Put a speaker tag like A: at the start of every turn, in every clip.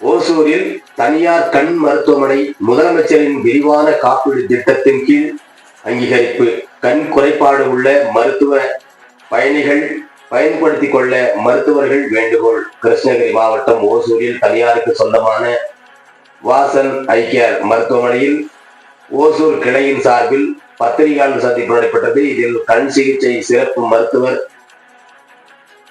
A: ஓசூரில் தனியார் கண் மருத்துவமனை முதலமைச்சரின் விரிவான காப்பீடு திட்டத்தின் கீழ் அங்கீகரிப்பு கண் குறைபாடு உள்ள மருத்துவ பயணிகள் பயன்படுத்திக் கொள்ள மருத்துவர்கள் வேண்டுகோள். கிருஷ்ணகிரி மாவட்டம் ஓசூரில் தனியாருக்கு சொந்தமான வாசன் ஐக்கியர் மருத்துவமனையில் ஓசூர் கிளையின் சார்பில் பத்திரிகையாளர் சந்திப்பு நடைபெற்றது. இதில் கண் சிகிச்சை சிறப்பு மருத்துவர்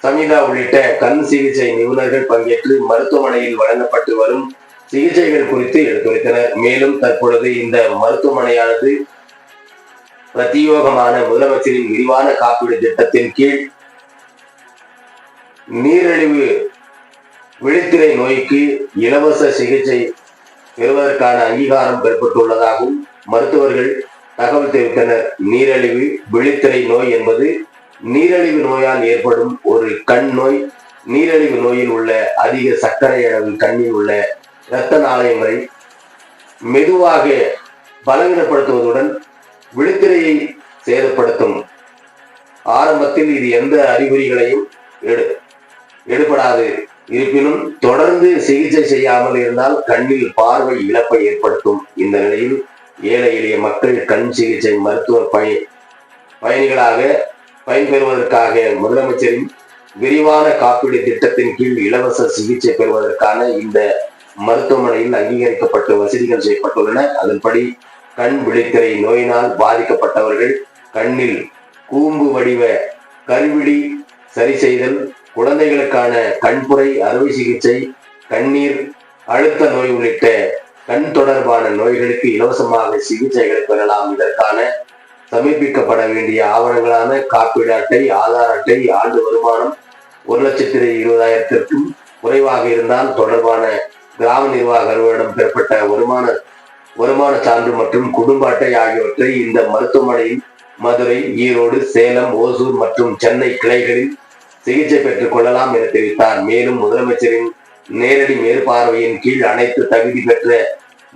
A: சமிதா உள்ளிட்ட கண் சிகிச்சை நிபுணர்கள் பங்கேற்று மருத்துவமனையில் வழங்கப்பட்டு வரும் சிகிச்சைகள் குறித்து எடுத்துரைத்தனர். மேலும் தற்பொழுது இந்த மருத்துவமனையானது பிரத்தியோகமான முதலமைச்சரின் விரிவான காப்பீடு திட்டத்தின் கீழ் நீரிழிவு விழித்திரை நோய்க்கு இலவச சிகிச்சை பெறுவதற்கான அங்கீகாரம் பெறப்பட்டுள்ளதாகவும் மருத்துவர்கள் தகவல் தெரிவித்தனர். நீரிழிவு விழித்திரை நோய் என்பது நீரிழிவு நோயால் ஏற்படும் ஒரு கண் நோய். நீரிழிவு நோயில் உள்ள அதிக சர்க்கரை அளவு கண்ணில் உள்ள இரத்த நாளயங்களை மெதுவாக பலவீனப்படுத்துவதுடன் விழித்திரையை சேதப்படுத்தும். ஆரம்பத்தில் இது எந்த அறிகுறிகளையும் எடு எடுபடாது. இருப்பினும் தொடர்ந்து சிகிச்சை செய்யாமல் இருந்தால் கண்ணில் பார்வை இழப்பை ஏற்படுத்தும். இந்த நிலையில் ஏழை எளிய மக்கள் கண் சிகிச்சை மருத்துவ பய பயணிகளாக பயன்பெறுவதற்காக முதலமைச்சரின் விரிவான காப்பீடு திட்டத்தின் கீழ் இலவச சிகிச்சை பெறுவதற்கான இந்த மருத்துவமனையில் அங்கீகரிக்கப்பட்டு வசதிகள் செய்யப்பட்டுள்ளன. அதன்படி கண் விழித்திரை நோயினால் பாதிக்கப்பட்டவர்கள் கண்ணில் கூம்பு வடிவ கருவிழி சரி செய்தல் குழந்தைகளுக்கான கண்புரை அறுவை சிகிச்சை கண்ணீர் அழுத்த நோய் உள்ளிட்ட கண் தொடர்பான நோய்களுக்கு இலவசமாக சிகிச்சைகளை பெறலாம். இதற்கான சமர்ப்பிக்கப்பட வேண்டிய ஆவணங்களான காப்பீடு அட்டை ஆதார் அட்டை ஆண்டு வருமானம் ஒரு லட்சத்தி இருபதாயிரத்திற்கும் குறைவாக இருந்தால் தொடர்பான கிராம நிர்வாக அலுவலரிடம் பெறப்பட்ட வருமான வருமான சான்று மற்றும் குடும்ப அட்டை ஆகியவற்றை இந்த மருத்துவமனையில் மதுரை ஈரோடு சேலம் ஓசூர் மற்றும் சென்னை கிளைகளில் சிகிச்சை பெற்றுக் கொள்ளலாம் என தெரிவித்தார். மேலும் முதலமைச்சரின் நேரடி மேற்பார்வையின் கீழ் அனைத்து தகுதி பெற்ற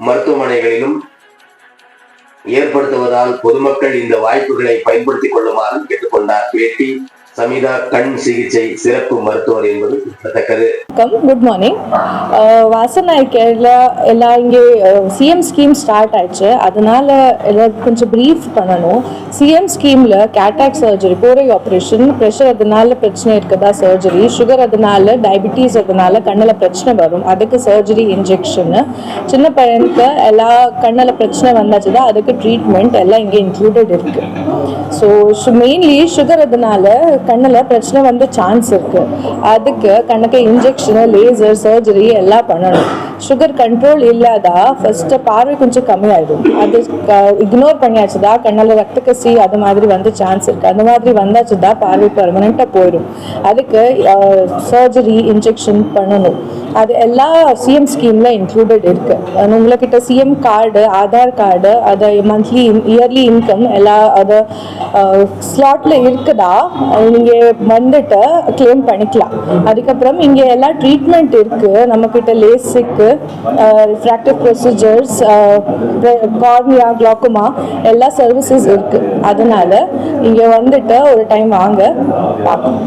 A: மருத்துவமனைகளிலும் ஏற்படுத்துவதால் பொதுமக்கள் இந்த வாய்ப்புகளை பயன்படுத்திக் கொள்ளுமாறு கேட்டுக்கொண்டார். பேட்டி சமீதா கண் சிகிச்சை சிறப்பு மருத்துவர் என்பது குறிப்பிடத்தக்கது.
B: குட் மார்னிங் வாசன் ஐ எல்லாம் இங்கே சிஎம் ஸ்கீம் ஸ்டார்ட் ஆயிடுச்சு. அதனால எல்லாம் கொஞ்சம் ப்ரீஃப் பண்ணணும். சிஎம் ஸ்கீமில் கேட்டாக் சர்ஜரி கோரை ஆப்ரேஷன் ப்ரெஷர் அதனால பிரச்சனை இருக்குதா சர்ஜரி சுகர் அதனால டயபிட்டிஸ் அதனால கண்ணில் பிரச்சனை வரும். அதுக்கு சர்ஜரி இன்ஜெக்ஷன் சின்ன பையனுக்கு எல்லா கண்ணில் பிரச்சனை வந்தாச்சுதான் அதுக்கு ட்ரீட்மெண்ட் எல்லாம் இங்கே இன்க்ளூடட் இருக்கு. ஸோ மெயின்லி சுகர் அதனால கண்ணில் பிரச்சனை வந்து சான்ஸ் இருக்குது அதுக்கு கண்ணுக்கு இன்ஜெக்ஷனு லேசர் சர்ஜரி எல்லாம் பண்ணணும். சுகர் கண்ட்ரோல் இல்லாதா ஃபஸ்ட்டு பார்வை கொஞ்சம் கம்மியாயிடும். அது இக்னோர் பண்ணியாச்சுதா கண்ணில் ரத்த கசி அது மாதிரி வந்து சான்ஸ் இருக்குது அந்த மாதிரி வந்தாச்சுதா பார்வை பர்மனெண்ட்டாக போயிடும். அதுக்கு சர்ஜரி இன்ஜெக்ஷன் பண்ணணும். அது எல்லா சிஎம் ஸ்கீமில் இன்க்ளூடட் இருக்குது உங்கள்கிட்ட சிஎம் கார்டு ஆதார் கார்டு அதை மந்த்லி இயர்லி இன்கம் எல்லா அதை ஸ்லாட்ல இருக்குதா? நீங்கள் வந்துட்டு கிளைம் பண்ணிக்கலாம். அதுக்கப்புறம் இங்கே எல்லா ட்ரீட்மெண்ட் இருக்குது நம்ம கிட்ட லேசிக்கு ரிஃப்ராக்டிவ் ப்ரொசீஜர்ஸ் கார்னியா கிளாக்குமா எல்லா சர்வீசஸ் இருக்குது அதனால் இங்கே வந்துட்டு ஒரு டைம் வாங்க பார்க்கலாம்